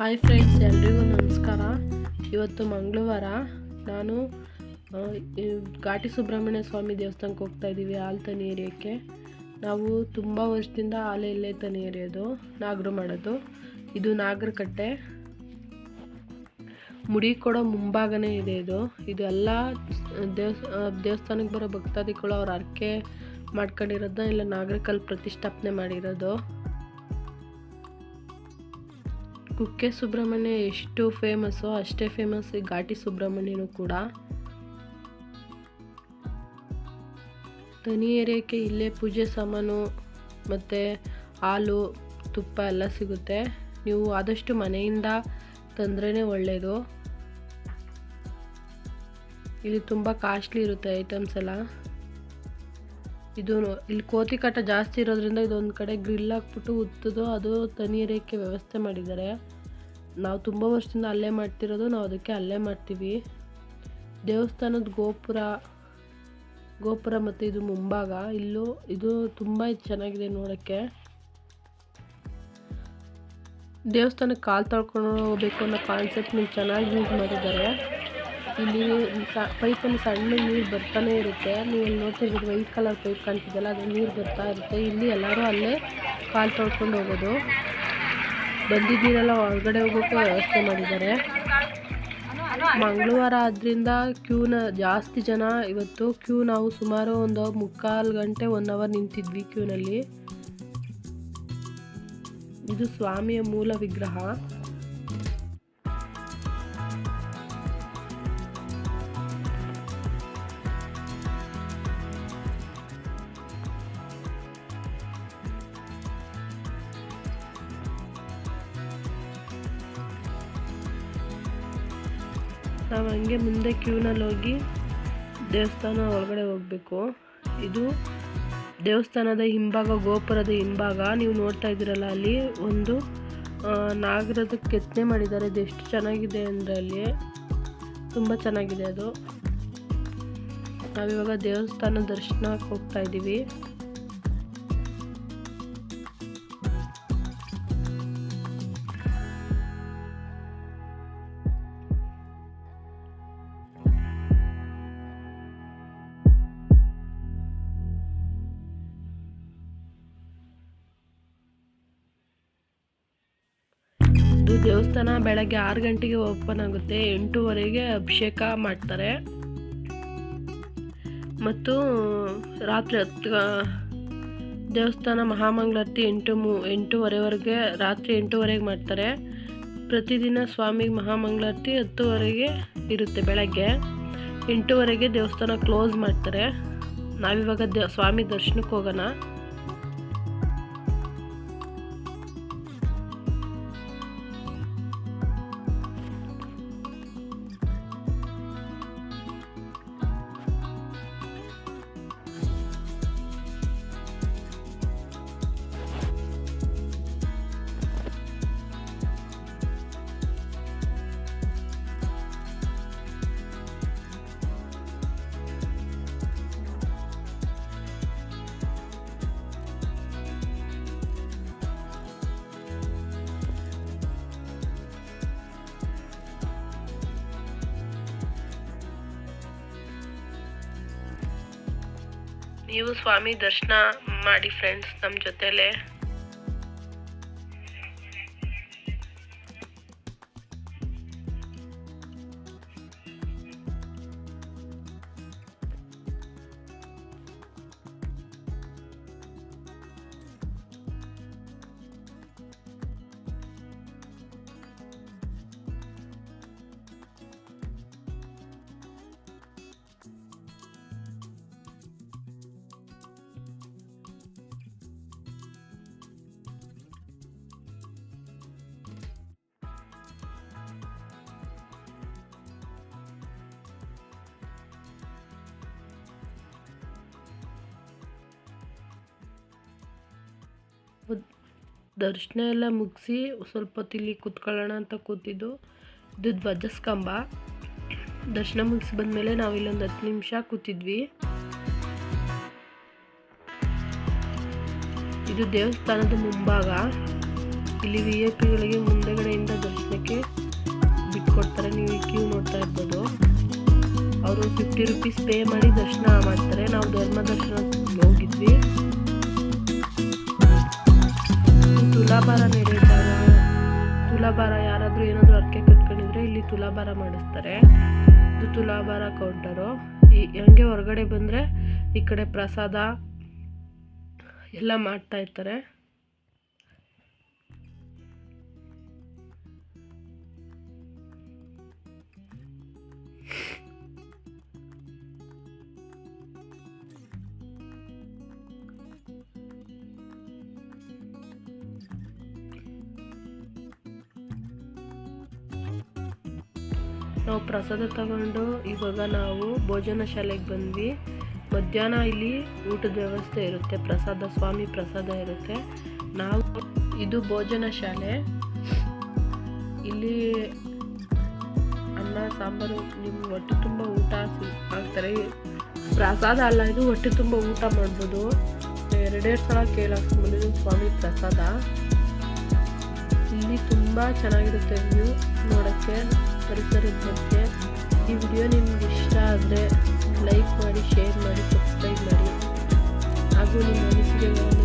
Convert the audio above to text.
Hi friends ಎಲ್ರಿಗೂ ನಮಸ್ಕಾರ. ಇವತ್ತು ಮಂಗಳವಾರ. ನಾನು ಘಾಟಿ ಸುಬ್ರಹ್ಮಣ್ಯ ಸ್ವಾಮಿ ದೇವಸ್ಥಾನಕ್ಕೆ ಹೋಗ್ತಾ ಇದ್ದೀವಿ ಹಾಲು ತನಿ ಏರಿಯೋಕ್ಕೆ. ನಾವು ತುಂಬ ವರ್ಷದಿಂದ ಹಾಲು ಇಲ್ಲೇ ತನಿ ಏರಿಯೋದು ನಾಗರು ಮಾಡೋದು. ಇದು ನಾಗರಕಟ್ಟೆ. ಮುಡಿ ಕೊಡೋ ಮುಂಭಾಗನೇ ಇದೆ ಇದು. ಇದು ಎಲ್ಲ ದೇವಸ್ ದೇವಸ್ಥಾನಕ್ಕೆ ಬರೋ ಭಕ್ತಾದಿಗಳು ಅವ್ರು ಅರ್ಕೆ ಮಾಡ್ಕೊಂಡಿರೋದನ್ನ ಇಲ್ಲ ನಾಗರಿಕಲ್ಲಿ ಪ್ರತಿಷ್ಠಾಪನೆ ಮಾಡಿರೋದು. ಕುಕ್ಕೆ ಸುಬ್ರಹ್ಮಣ್ಯ ಎಷ್ಟು ಫೇಮಸ್ಸೋ ಅಷ್ಟೇ ಫೇಮಸ್ ಈ ಘಾಟಿ ಸುಬ್ರಹ್ಮಣ್ಯನೂ ಕೂಡ. ತನಿ ಏರಿಯಾಕ್ಕೆ ಇಲ್ಲೇ ಪೂಜೆ ಸಾಮಾನು ಮತ್ತು ಹಾಲು, ತುಪ್ಪ ಎಲ್ಲ ಸಿಗುತ್ತೆ. ನೀವು ಆದಷ್ಟು ಮನೆಯಿಂದ ತಂದ್ರೇ ಒಳ್ಳೆಯದು ಇಲ್ಲಿ ತುಂಬ ಕಾಸ್ಟ್ಲಿ ಇರುತ್ತೆ ಐಟಮ್ಸ್ ಎಲ್ಲ. ಇದು ಇಲ್ಲಿ ಕೋತಿ ಕಾಟ ಜಾಸ್ತಿ ಇರೋದ್ರಿಂದ ಇದೊಂದು ಕಡೆ ಗ್ರಿಲ್ ಹಾಕ್ಬಿಟ್ಟು ಉತ್ತದು, ಅದು ತನಿ ವ್ಯವಸ್ಥೆ ಮಾಡಿದ್ದಾರೆ. ನಾವು ತುಂಬ ವರ್ಷದಿಂದ ಅಲ್ಲೇ ಮಾಡ್ತಿರೋದು, ನಾವು ಅದಕ್ಕೆ ಅಲ್ಲೇ ಮಾಡ್ತೀವಿ. ದೇವಸ್ಥಾನದ ಗೋಪುರ ಗೋಪುರ ಮತ್ತು ಇದು ಮುಂಭಾಗ, ಇಲ್ಲೂ ಇದು ತುಂಬ ಚೆನ್ನಾಗಿದೆ ನೋಡೋಕ್ಕೆ. ದೇವಸ್ಥಾನಕ್ಕೆ ಕಾಲು ತೊಳ್ಕೊಂಡು ಹೋಗ್ಬೇಕು ಅನ್ನೋ ಕಾನ್ಸೆಪ್ಟ್ ನೀವು ಚೆನ್ನಾಗಿ ಯೂಸ್ ಮಾಡಿದ್ದಾರೆ. ಇಲ್ಲಿ ಸ, ಪೈಪಲ್ಲಿ ಸಣ್ಣ ನೀರು ಬರ್ತಾನೆ ಇರುತ್ತೆ. ನೀವು ನೋಡ್ತಿರ್ಬೋದು ವೈಟ್ ಕಲರ್ ಪೈಪ್ ಕಾಣ್ತಿದ್ದಲ್ಲ ಅದು ನೀರು ಬರ್ತಾ ಇರುತ್ತೆ. ಇಲ್ಲಿ ಎಲ್ಲರೂ ಅಲ್ಲೇ ಕಾಲು ತೊಳ್ಕೊಂಡು ಹೋಗೋದು. ಬಂದಿದ್ದ ನೀರೆಲ್ಲ ಹೊರಗಡೆ ಹೋಗೋಕ್ಕೆ ವ್ಯವಸ್ಥೆ ಮಾಡಿದ್ದಾರೆ. ಮಂಗಳವಾರ ಆದ್ದರಿಂದ ಕ್ಯೂನ, ಜಾಸ್ತಿ ಜನ ಇವತ್ತು ಕ್ಯೂ ನಾವು ಸುಮಾರು ಒಂದು ಮುಕ್ಕಾಲು ಗಂಟೆ ಒನ್ ಅವರ್ ನಿಂತಿದ್ವಿ ಕ್ಯೂನಲ್ಲಿ. ಇದು ಸ್ವಾಮಿಯ ಮೂಲ ವಿಗ್ರಹ. ನಾವು ಹಂಗೆ ಮುಂದೆ ಕ್ಯೂನಲ್ಲಿ ಹೋಗಿ ದೇವಸ್ಥಾನ ಒಳಗಡೆ ಹೋಗಬೇಕು. ಇದು ದೇವಸ್ಥಾನದ ಹಿಂಭಾಗ, ಗೋಪುರದ ಹಿಂಭಾಗ. ನೀವು ನೋಡ್ತಾ ಇದ್ದೀರಲ್ಲ, ಅಲ್ಲಿ ಒಂದು ನಾಗರದ ಕೆತ್ತನೆ ಮಾಡಿದ್ದಾರೆ. ಅದು ಎಷ್ಟು ಚೆನ್ನಾಗಿದೆ ಅಂದರೆ ಅಲ್ಲಿ ತುಂಬ ಚೆನ್ನಾಗಿದೆ ಅದು. ನಾವಿವಾಗ ದೇವಸ್ಥಾನ ದರ್ಶನಕ್ಕೆ ಹೋಗ್ತಾ ಇದ್ದೀವಿ. ಇದು ದೇವಸ್ಥಾನ ಬೆಳಗ್ಗೆ ಆರು ಗಂಟೆಗೆ ಓಪನ್ ಆಗುತ್ತೆ. ಎಂಟೂವರೆಗೆ ಅಭಿಷೇಕ ಮಾಡ್ತಾರೆ. ಮತ್ತು ರಾತ್ರಿ ಹತ್ತು ದೇವಸ್ಥಾನ ಮಹಾಮಂಗಳಾರತಿ ಎಂಟು ಮೂ, ಎಂಟೂವರೆವರೆಗೆ, ರಾತ್ರಿ ಎಂಟೂವರೆಗೆ ಮಾಡ್ತಾರೆ. ಪ್ರತಿದಿನ ಸ್ವಾಮಿಗೆ ಮಹಾಮಂಗಳಾರತಿ ಹತ್ತುವರೆಗೆ ಇರುತ್ತೆ ಬೆಳಗ್ಗೆ. ಎಂಟೂವರೆಗೆ ದೇವಸ್ಥಾನ ಕ್ಲೋಸ್ ಮಾಡ್ತಾರೆ. ನಾವಿವಾಗ ದೇ, ಸ್ವಾಮಿ ದರ್ಶನಕ್ಕೆ ಹೋಗೋಣ. ನೀವು ಸ್ವಾಮಿ ದರ್ಶನ ಮಾಡಿ ಫ್ರೆಂಡ್ಸ್ ನಮ್ಮ ಜೊತೆಲೆ. ದರ್ಶನ ಎಲ್ಲ ಮುಗಿಸಿ ಸ್ವಲ್ಪ ತಿಳಿ ಇಲ್ಲಿ ಕೂತ್ಕೊಳ್ಳೋಣ ಅಂತ ಕೂತಿದ್ದು. ಇದು ಧ್ವಜಸ್ಕಂಬ ದರ್ಶನ ಮುಗಿಸಿ ಬಂದಮೇಲೆ ನಾವು ಇಲ್ಲೊಂದು ಹತ್ತು ನಿಮಿಷ ಕೂತಿದ್ವಿ. ಇದು ದೇವಸ್ಥಾನದ ಮುಂಭಾಗ. ಇಲ್ಲಿ ವಿ ಐ ಪಿಗಳಿಗೆ ಮುಂದೆಗಡೆಯಿಂದ ದರ್ಶನಕ್ಕೆ ಬಿಟ್ಕೊಡ್ತಾರೆ ನೀವು ಈ ಕ್ಯೂ ನೋಡ್ತಾ ಇರ್ಬೋದು. ಅವರು ಫಿಫ್ಟಿ ರುಪೀಸ್ ಪೇ ಮಾಡಿ ದರ್ಶನ ಮಾಡ್ತಾರೆ. ನಾವು ಧರ್ಮ ದರ್ಶನ ಹೋಗಿದ್ವಿ. ತುಲಾಭಾರ ನಡೆಯುತ್ತಾರೆ ತುಲಾಭಾರ ಯಾರಾದರೂ ಏನಾದರೂ ಅರ್ಕೆ ಕಟ್ಕೊಂಡಿದ್ರೆ ಇಲ್ಲಿ ತುಲಾಭಾರ ಮಾಡಿಸ್ತಾರೆ. ಇದು ತುಲಾಭಾರ ಕೌಂಟರು. ಈ ಹಂಗೆ ಹೊರಗಡೆ ಬಂದರೆ ಈ ಕಡೆ ಪ್ರಸಾದ ಎಲ್ಲ ಮಾಡ್ತಾ ಇರ್ತಾರೆ. ನಾವು ಪ್ರಸಾದ ತಗೊಂಡು ಇವಾಗ ನಾವು ಭೋಜನ ಶಾಲೆಗೆ ಬಂದ್ವಿ. ಮಧ್ಯಾಹ್ನ ಇಲ್ಲಿ ಊಟದ ವ್ಯವಸ್ಥೆ ಇರುತ್ತೆ, ಪ್ರಸಾದ, ಸ್ವಾಮಿ ಪ್ರಸಾದ ಇರುತ್ತೆ. ನಾವು ಇದು ಭೋಜನ ಶಾಲೆ. ಇಲ್ಲಿ ಅನ್ನ, ಸಾಂಬಾರು ನಿಮ್ಗೆ ಹೊಟ್ಟೆ ತುಂಬ ಊಟ ಆಗ್ತಾರೆ. ಪ್ರಸಾದ ಅಲ್ಲ ಇದು, ಹೊಟ್ಟೆ ತುಂಬ ಊಟ ಮಾಡ್ಬೋದು. ಎರಡೆರಡು ಸಲ ಕೇಳಿ ಸ್ವಾಮಿ ಪ್ರಸಾದ. ಇಲ್ಲಿ ತುಂಬ ಚೆನ್ನಾಗಿರುತ್ತೆ ವ್ಯೂ ನೋಡೋಕ್ಕೆ. ಪರಿಸರದ ಬಗ್ಗೆ ಈ ವಿಡಿಯೋ ನಿಮ್ಗೆ ಇಷ್ಟ ಆದರೆ ಲೈಕ್ ಮಾಡಿ, ಶೇರ್ ಮಾಡಿ, ಸಬ್ಸ್ಕ್ರೈಬ್ ಮಾಡಿ. ಹಾಗೂ ನಿಮ್ಮ ಅನಿಸಿಕೆಗಳನ್ನು